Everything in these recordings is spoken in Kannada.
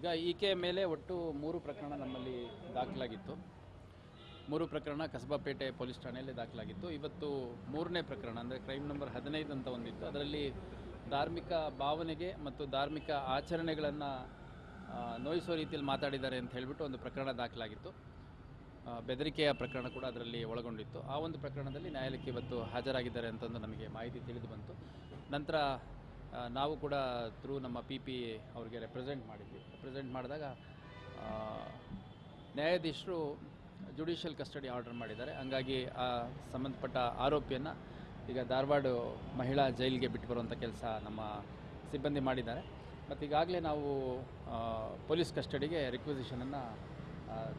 ಈಗ ಈಕೆ ಮೇಲೆ ಒಟ್ಟು ಮೂರು ಪ್ರಕರಣ ನಮ್ಮಲ್ಲಿ ದಾಖಲಾಗಿತ್ತು. ಮೂರು ಪ್ರಕರಣ ಕಸಬಾಪೇಟೆ ಪೊಲೀಸ್ ಠಾಣೆಯಲ್ಲಿ ದಾಖಲಾಗಿತ್ತು. ಇವತ್ತು ಮೂರನೇ ಪ್ರಕರಣ, ಅಂದರೆ ಕ್ರೈಮ್ ನಂಬರ್ ಹದಿನೈದು ಅಂತ ಒಂದಿತ್ತು. ಅದರಲ್ಲಿ ಧಾರ್ಮಿಕ ಭಾವನೆಗೆ ಮತ್ತು ಧಾರ್ಮಿಕ ಆಚರಣೆಗಳನ್ನು ನೋಯಿಸೋ ರೀತಿಯಲ್ಲಿ ಮಾತಾಡಿದ್ದಾರೆ ಅಂತ ಹೇಳಿಬಿಟ್ಟು ಒಂದು ಪ್ರಕರಣ ದಾಖಲಾಗಿತ್ತು. ಬೆದರಿಕೆಯ ಪ್ರಕರಣ ಕೂಡ ಅದರಲ್ಲಿ ಒಳಗೊಂಡಿತ್ತು. ಆ ಒಂದು ಪ್ರಕರಣದಲ್ಲಿ ನ್ಯಾಯಾಲಯಕ್ಕೆ ಇವತ್ತು ಹಾಜರಾಗಿದ್ದಾರೆ ಅಂತಂದು ನಮಗೆ ಮಾಹಿತಿ ತಿಳಿದು ಬಂತು. ನಂತರ ನಾವು ಕೂಡ ಥ್ರೂ ನಮ್ಮ ಪಿ ಪಿ ಅವ್ರಿಗೆ ರೆಪ್ರೆಸೆಂಟ್ ಮಾಡಿದ್ವಿ. ರೆಪ್ರೆಸೆಂಟ್ ಮಾಡಿದಾಗ ನ್ಯಾಯಾಧೀಶರು ಜುಡಿಷಿಯಲ್ ಕಸ್ಟಡಿ ಆರ್ಡರ್ ಮಾಡಿದ್ದಾರೆ. ಹಂಗಾಗಿ ಆ ಸಂಬಂಧಪಟ್ಟ ಆರೋಪಿಯನ್ನು ಈಗ ಧಾರವಾಡ ಮಹಿಳಾ ಜೈಲಿಗೆ ಬಿಟ್ಟು ಬರುವಂಥ ಕೆಲಸ ನಮ್ಮ ಸಿಬ್ಬಂದಿ ಮಾಡಿದ್ದಾರೆ. ಮತ್ತು ಈಗಾಗಲೇ ನಾವು ಪೊಲೀಸ್ ಕಸ್ಟಡಿಗೆ ರಿಕ್ವಿಸಿಷನನ್ನು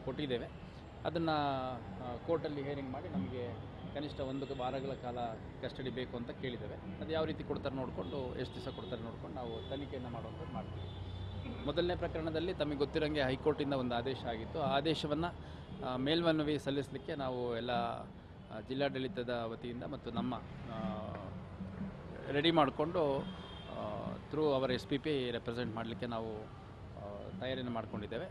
ಕೊಟ್ಟಿದ್ದೇವೆ. ಅದನ್ನು ಕೋರ್ಟಲ್ಲಿ ಹೇರಿಂಗ್ ಮಾಡಿ ನಮಗೆ ಕನಿಷ್ಠ ಒಂದು ವಾರಗಳ ಕಾಲ ಕಸ್ಟಡಿ ಬೇಕು ಅಂತ ಕೇಳಿದ್ದೇವೆ. ಅದು ಯಾವ ರೀತಿ ಕೊಡ್ತಾರೆ ನೋಡಿಕೊಂಡು, ಎಷ್ಟು ದಿವಸ ಕೊಡ್ತಾರೆ ನೋಡಿಕೊಂಡು ನಾವು ತನಿಖೆಯನ್ನು ಮಾಡುವಂಥದ್ದು ಮಾಡ್ತೀವಿ. ಮೊದಲನೇ ಪ್ರಕರಣದಲ್ಲಿ ತಮಗೆ ಗೊತ್ತಿರೋಂಗೆ ಹೈಕೋರ್ಟಿಂದ ಒಂದು ಆದೇಶ ಆಗಿತ್ತು. ಆ ಆದೇಶವನ್ನು ಮೇಲ್ಮನವಿ ಸಲ್ಲಿಸಲಿಕ್ಕೆ ನಾವು ಎಲ್ಲ ಜಿಲ್ಲಾಡಳಿತದ ವತಿಯಿಂದ ಮತ್ತು ನಮ್ಮ ರೆಡಿ ಮಾಡಿಕೊಂಡು ಥ್ರೂ ಅವರ ಎಸ್ ಪಿ ಪಿ ರೆಪ್ರೆಸೆಂಟ್ ಮಾಡಲಿಕ್ಕೆ ನಾವು ತಯಾರಿಯನ್ನು ಮಾಡ್ಕೊಂಡಿದ್ದೇವೆ.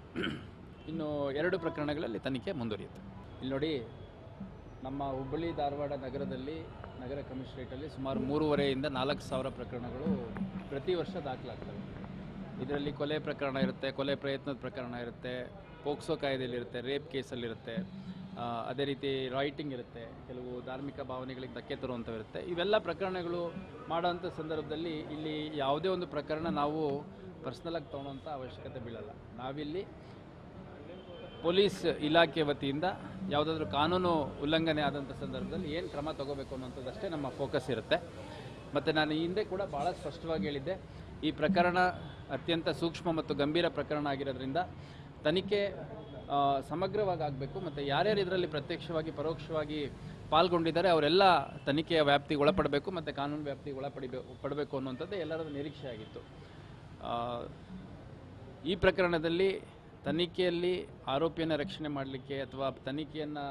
ಇನ್ನು ಎರಡು ಪ್ರಕರಣಗಳಲ್ಲಿ ತನಿಖೆ ಮುಂದುವರಿಯುತ್ತೆ. ಇಲ್ಲಿ ನೋಡಿ ನಮ್ಮ ಹುಬ್ಬಳ್ಳಿ ಧಾರವಾಡ ನಗರದಲ್ಲಿ ನಗರ ಕಮಿಷನರೇಟಲ್ಲಿ ಸುಮಾರು ಮೂರುವರೆಯಿಂದ ನಾಲ್ಕು ಸಾವಿರ ಪ್ರಕರಣಗಳು ಪ್ರತಿ ವರ್ಷ ದಾಖಲಾಗ್ತವೆ. ಇದರಲ್ಲಿ ಕೊಲೆ ಪ್ರಕರಣ ಇರುತ್ತೆ, ಕೊಲೆ ಪ್ರಯತ್ನದ ಪ್ರಕರಣ ಇರುತ್ತೆ, ಪೋಕ್ಸೋ ಕಾಯ್ದೆಯಲ್ಲಿರುತ್ತೆ, ರೇಪ್ ಕೇಸಲ್ಲಿರುತ್ತೆ ಅದೇ ರೀತಿ ರೈಟಿಂಗ್ ಇರುತ್ತೆ, ಕೆಲವು ಧಾರ್ಮಿಕ ಭಾವನೆಗಳಿಗೆ ಧಕ್ಕೆ ತರುವಂಥವು ಇರುತ್ತೆ ಇವೆಲ್ಲ ಪ್ರಕರಣಗಳು ಮಾಡೋಂಥ ಸಂದರ್ಭದಲ್ಲಿ ಇಲ್ಲಿ ಯಾವುದೇ ಒಂದು ಪ್ರಕರಣ ನಾವು ಪರ್ಸ್ನಲಾಗಿ ತೊಗೊಳೋಂಥ ಅವಶ್ಯಕತೆ ಬೀಳಲ್ಲ. ನಾವಿಲ್ಲಿ ಪೊಲೀಸ್ ಇಲಾಖೆ ವತಿಯಿಂದ ಯಾವುದಾದ್ರೂ ಕಾನೂನು ಉಲ್ಲಂಘನೆ ಆದಂಥ ಸಂದರ್ಭದಲ್ಲಿ ಏನು ಕ್ರಮ ತಗೋಬೇಕು ಅನ್ನೋಂಥದ್ದಷ್ಟೇ ನಮ್ಮ ಫೋಕಸ್ ಇರುತ್ತೆ. ಮತ್ತು ನಾನು ಹಿಂದೆ ಕೂಡ ಭಾಳ ಸ್ಪಷ್ಟವಾಗಿ ಹೇಳಿದ್ದೆ, ಈ ಪ್ರಕರಣ ಅತ್ಯಂತ ಸೂಕ್ಷ್ಮ ಮತ್ತು ಗಂಭೀರ ಪ್ರಕರಣ ಆಗಿರೋದ್ರಿಂದ ತನಿಖೆ ಸಮಗ್ರವಾಗಿ ಆಗಬೇಕು, ಮತ್ತು ಯಾರ್ಯಾರು ಇದರಲ್ಲಿ ಪ್ರತ್ಯಕ್ಷವಾಗಿ, ಪರೋಕ್ಷವಾಗಿ ಪಾಲ್ಗೊಂಡಿದ್ದಾರೆ ಅವರೆಲ್ಲ ತನಿಖೆಯ ವ್ಯಾಪ್ತಿಗೆ ಒಳಪಡಬೇಕು, ಮತ್ತು ಕಾನೂನು ವ್ಯಾಪ್ತಿಗೆ ಒಳಪಡಿಬೇಕು ಪಡಬೇಕು ಅನ್ನುವಂಥದ್ದು ಎಲ್ಲರದ್ದು ನಿರೀಕ್ಷೆ ಆಗಿತ್ತು ಈ ಪ್ರಕರಣದಲ್ಲಿ ತನಿಖೆಯಲ್ಲಿ ಆರೋಪಿಯನ್ನು ರಕ್ಷಣೆ ಮಾಡಲಿಕ್ಕೆ ಅಥವಾ ತನಿಖೆಯನ್ನು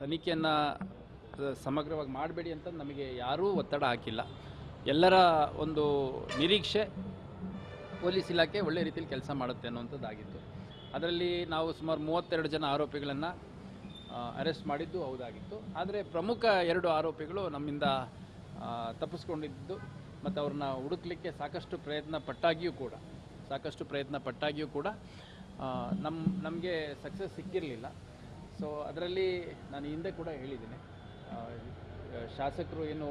ತನಿಖೆಯನ್ನು ಸಮಗ್ರವಾಗಿ ಮಾಡಬೇಡಿ ಅಂತ ನಮಗೆ ಯಾರೂ ಒತ್ತಡ ಹಾಕಿಲ್ಲ. ಎಲ್ಲರ ಒಂದು ನಿರೀಕ್ಷೆ ಪೊಲೀಸ್ ಇಲಾಖೆ ಒಳ್ಳೆ ರೀತಿಯಲ್ಲಿ ಕೆಲಸ ಮಾಡುತ್ತೆ ಅನ್ನುವಂಥದ್ದಾಗಿತ್ತು. ಅದರಲ್ಲಿ ನಾವು ಸುಮಾರು ಮೂವತ್ತೆರಡು ಜನ ಆರೋಪಿಗಳನ್ನು ಅರೆಸ್ಟ್ ಮಾಡಿದ್ದು ಹೌದಾಗಿತ್ತು. ಆದರೆ ಪ್ರಮುಖ ಎರಡು ಆರೋಪಿಗಳು ನಮ್ಮಿಂದ ತಪ್ಪಿಸ್ಕೊಂಡಿದ್ದು ಮತ್ತು ಅವ್ರನ್ನ ಹುಡುಕ್ಲಿಕ್ಕೆ ಸಾಕಷ್ಟು ಪ್ರಯತ್ನ ಪಟ್ಟಾಗಿಯೂ ಕೂಡ. ಸಾಕಷ್ಟು ಪ್ರಯತ್ನ ಪಟ್ಟಾಗಿಯೂ ಕೂಡ ನಮ್ಮ ನಮಗೆ ಸಕ್ಸಸ್ ಸಿಕ್ಕಿರಲಿಲ್ಲ. ಸೊ ಅದರಲ್ಲಿ ನಾನು ಹಿಂದೆ ಕೂಡ ಹೇಳಿದ್ದೀನಿ. ಶಾಸಕರು ಏನು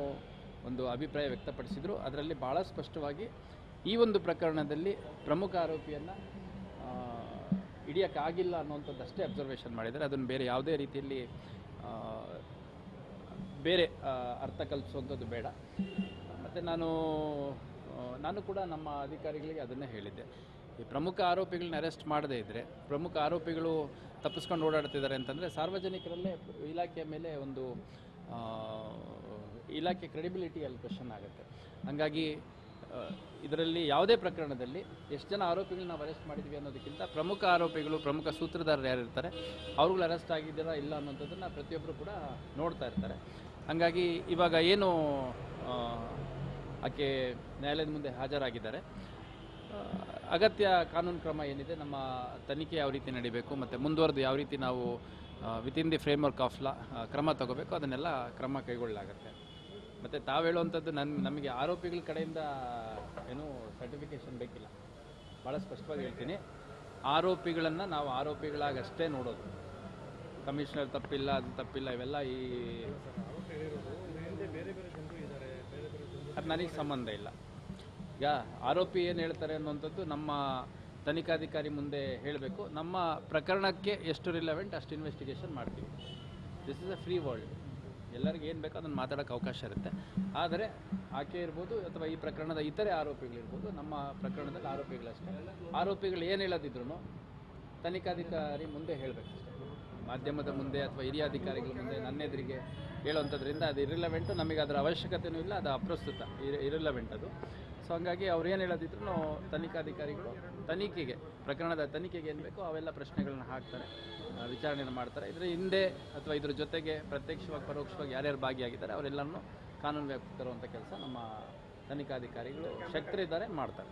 ಒಂದು ಅಭಿಪ್ರಾಯ ವ್ಯಕ್ತಪಡಿಸಿದರು, ಅದರಲ್ಲಿ ಭಾಳ ಸ್ಪಷ್ಟವಾಗಿ ಈ ಒಂದು ಪ್ರಕರಣದಲ್ಲಿ ಪ್ರಮುಖ ಆರೋಪಿಯನ್ನು ಹಿಡಿಯೋಕ್ಕಾಗಿಲ್ಲ ಅನ್ನುವಂಥದ್ದು ಅಷ್ಟೇ ಅಬ್ಸರ್ವೇಷನ್ ಮಾಡಿದ್ದಾರೆ. ಅದನ್ನು ಬೇರೆ ಯಾವುದೇ ರೀತಿಯಲ್ಲಿ ಬೇರೆ ಅರ್ಥ ಕಲ್ಪಿಸುವಂಥದ್ದು ಬೇಡ. ಮತ್ತು ನಾನು ನಾನು ಕೂಡ ನಮ್ಮ ಅಧಿಕಾರಿಗಳಿಗೆ ಅದನ್ನೇ ಹೇಳಿದ್ದೆ. ಈ ಪ್ರಮುಖ ಆರೋಪಿಗಳನ್ನ ಅರೆಸ್ಟ್ ಮಾಡದೇ ಇದ್ದರೆ ಪ್ರಮುಖ ಆರೋಪಿಗಳು ತಪ್ಪಿಸ್ಕೊಂಡು ಓಡಾಡ್ತಿದ್ದಾರೆ ಅಂತಂದರೆ ಸಾರ್ವಜನಿಕರಲ್ಲೇ ಇಲಾಖೆಯ ಮೇಲೆ ಒಂದು ಇಲಾಖೆ ಕ್ರೆಡಿಬಿಲಿಟಿ ಅಲ್ಲಿ ಕ್ವಶನ್ ಆಗುತ್ತೆ. ಹಾಗಾಗಿ ಇದರಲ್ಲಿ ಯಾವುದೇ ಪ್ರಕರಣದಲ್ಲಿ ಎಷ್ಟು ಜನ ಆರೋಪಿಗಳನ್ನ ನಾವು ಅರೆಸ್ಟ್ ಮಾಡಿದ್ವಿ ಅನ್ನೋದಕ್ಕಿಂತ ಪ್ರಮುಖ ಆರೋಪಿಗಳು, ಪ್ರಮುಖ ಸೂತ್ರಧಾರರು ಯಾರಿರ್ತಾರೆ ಅವ್ರುಗಳು ಅರೆಸ್ಟ್ ಆಗಿದ್ದೀರಾ ಇಲ್ಲ ಅನ್ನೋಂಥದ್ದನ್ನು ಪ್ರತಿಯೊಬ್ಬರು ಕೂಡ ನೋಡ್ತಾ ಇರ್ತಾರೆ. ಹಾಗಾಗಿ ಇವಾಗ ಏನು ಆಕೆ ನ್ಯಾಯಾಲಯದ ಮುಂದೆ ಹಾಜರಾಗಿದ್ದಾರೆ. ಅಗತ್ಯ ಕಾನೂನು ಕ್ರಮ ಏನಿದೆ ನಮ್ಮ ತನಿಖೆ ಯಾವ ರೀತಿ ನಡಿಬೇಕು ಮತ್ತು ಮುಂದುವರೆದು ಯಾವ ರೀತಿ ನಾವು within the framework of law ಕ್ರಮ ತಗೋಬೇಕು ಅದನ್ನೆಲ್ಲ ಕ್ರಮ ಕೈಗೊಳ್ಳಲಾಗುತ್ತೆ. ಮತ್ತು ತಾವು ಹೇಳುವಂಥದ್ದು ನನ್ನ ನಮಗೆ ಆರೋಪಿಗಳ ಕಡೆಯಿಂದ ಏನು ಸರ್ಟಿಫಿಕೇಷನ್ ಬೇಕಿಲ್ಲ. ಭಾಳ ಸ್ಪಷ್ಟವಾಗಿ ಹೇಳ್ತೀನಿ. ಆರೋಪಿಗಳನ್ನು ನಾವು ಆರೋಪಿಗಳಾಗಷ್ಟೇ ನೋಡೋದು. ಕಮಿಷನರ್ ತಪ್ಪಿಲ್ಲ, ಅದು ತಪ್ಪಿಲ್ಲ, ಇವೆಲ್ಲ ಈ ಅದು ನನಗೆ ಸಂಬಂಧ ಇಲ್ಲ. ಈಗ ಆರೋಪಿ ಏನು ಹೇಳ್ತಾರೆ ಅನ್ನುವಂಥದ್ದು ನಮ್ಮ ತನಿಖಾಧಿಕಾರಿ ಮುಂದೆ ಹೇಳಬೇಕು. ನಮ್ಮ ಪ್ರಕರಣಕ್ಕೆ ಎಷ್ಟು ರಿಲೆವೆಂಟ್ ಅಷ್ಟು ಇನ್ವೆಸ್ಟಿಗೇಷನ್ ಮಾಡ್ತೀವಿ. This is a free world ಎಲ್ಲರಿಗೂ ಏನು ಬೇಕೋ ಅದನ್ನು ಮಾತಾಡೋಕ್ಕೆ ಅವಕಾಶ ಇರುತ್ತೆ. ಆದರೆ ಆಕೆ ಇರ್ಬೋದು ಅಥವಾ ಈ ಪ್ರಕರಣದ ಇತರೆ ಆರೋಪಿಗಳಿರ್ಬೋದು, ನಮ್ಮ ಪ್ರಕರಣದಲ್ಲಿ ಆರೋಪಿಗಳಷ್ಟೇ. ಆರೋಪಿಗಳು ಏನು ಹೇಳೋದಿದ್ರು ತನಿಖಾಧಿಕಾರಿ ಮುಂದೆ ಹೇಳಬೇಕು ಮಾಧ್ಯಮದ ಮುಂದೆ ಅಥವಾ ಹಿರಿಯ ಅಧಿಕಾರಿಗಳ ಮುಂದೆ ನನ್ನ ಎದುರಿಗೆ ಹೇಳುವಂಥದ್ರಿಂದ ಅದು ಇರಿಲೆವೆಂಟು ನಮಗೆ ಅದರ ಅವಶ್ಯಕತೆಯೂ ಇಲ್ಲ, ಅದು ಅಪ್ರಸ್ತುತ ಇರಿಲೆವೆಂಟ್ ಅದು. ಸೊ ಹಂಗಾಗಿ ಅವ್ರು ಏನು ಹೇಳೋದಿದ್ರು ತನಿಖಾಧಿಕಾರಿಗಳು ತನಿಖೆಗೆ, ಪ್ರಕರಣದ ತನಿಖೆಗೆ ಏನು ಬೇಕೋ ಅವೆಲ್ಲ ಪ್ರಶ್ನೆಗಳನ್ನ ಹಾಕ್ತಾರೆ ವಿಚಾರಣೆಯನ್ನು ಮಾಡ್ತಾರೆ. ಇದರ ಹಿಂದೆ ಅಥವಾ ಇದ್ರ ಜೊತೆಗೆ ಪ್ರತ್ಯಕ್ಷವಾಗಿ, ಪರೋಕ್ಷವಾಗಿ ಯಾರ್ಯಾರು ಭಾಗಿಯಾಗಿದ್ದಾರೆ, ಅವರೆಲ್ಲರನ್ನೂ ಕಾನೂನು ವ್ಯಾಪ್ತಿ ತರುವಂಥ ಕೆಲಸ ನಮ್ಮ ತನಿಖಾಧಿಕಾರಿಗಳು ಶಕ್ತರಿದ್ದಾರೆ, ಮಾಡ್ತಾರೆ.